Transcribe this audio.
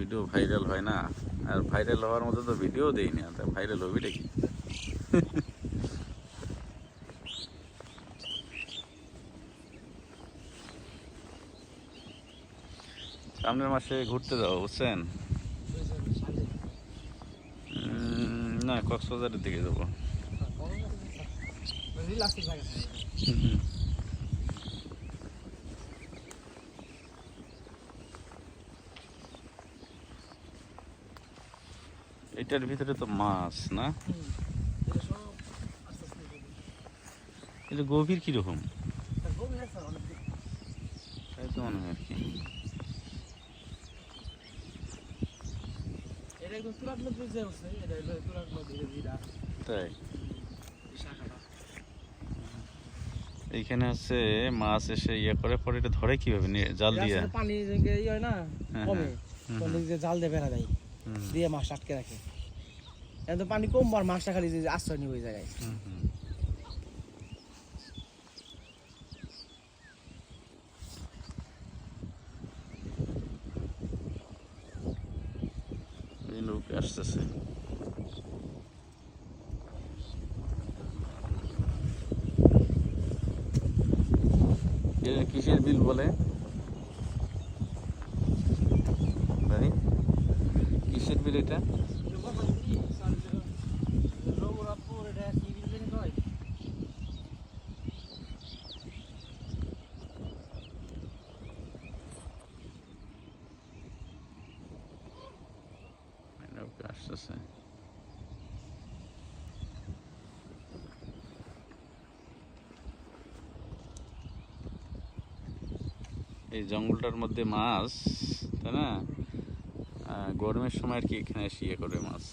Video viral হয় না। আর viral হওয়ার মতো তো ভিডিও দেই না তা ভাইরাল হবি নাকি? সামনের মাসে ঘুরতে যাব বুঝছেন? না কক্সবাজারের দিকে যাব। এটার ভিতরে তো মাছ না? এটা গভীর। কীরকম? তাই তো মনে হয় আর কি। আছে তাই? এইখানে হচ্ছে মাছ এসে ইয়ে করে পরে এটা ধরে কীভাবে? জাল দিয়ে? পানি ইয়ে হয় না হ্যাঁ, কমে। হুম, তখন হুম, যে জাল দিয়ে বেড়া দেয়। দিয়ে মাছ আটকে রাখে। এখন তো পানি কম আর মাছটা খালি আশ্রয় নিয়ে ওই জায়গায়। আসতেছে। কিসের বিল বলে? কিসের বিল এটা? আসতেছে এই জঙ্গলটার মধ্যে মাছ তাই না? গরমের সময় আর কি এখানে এসে ইয়ে করে মাছ।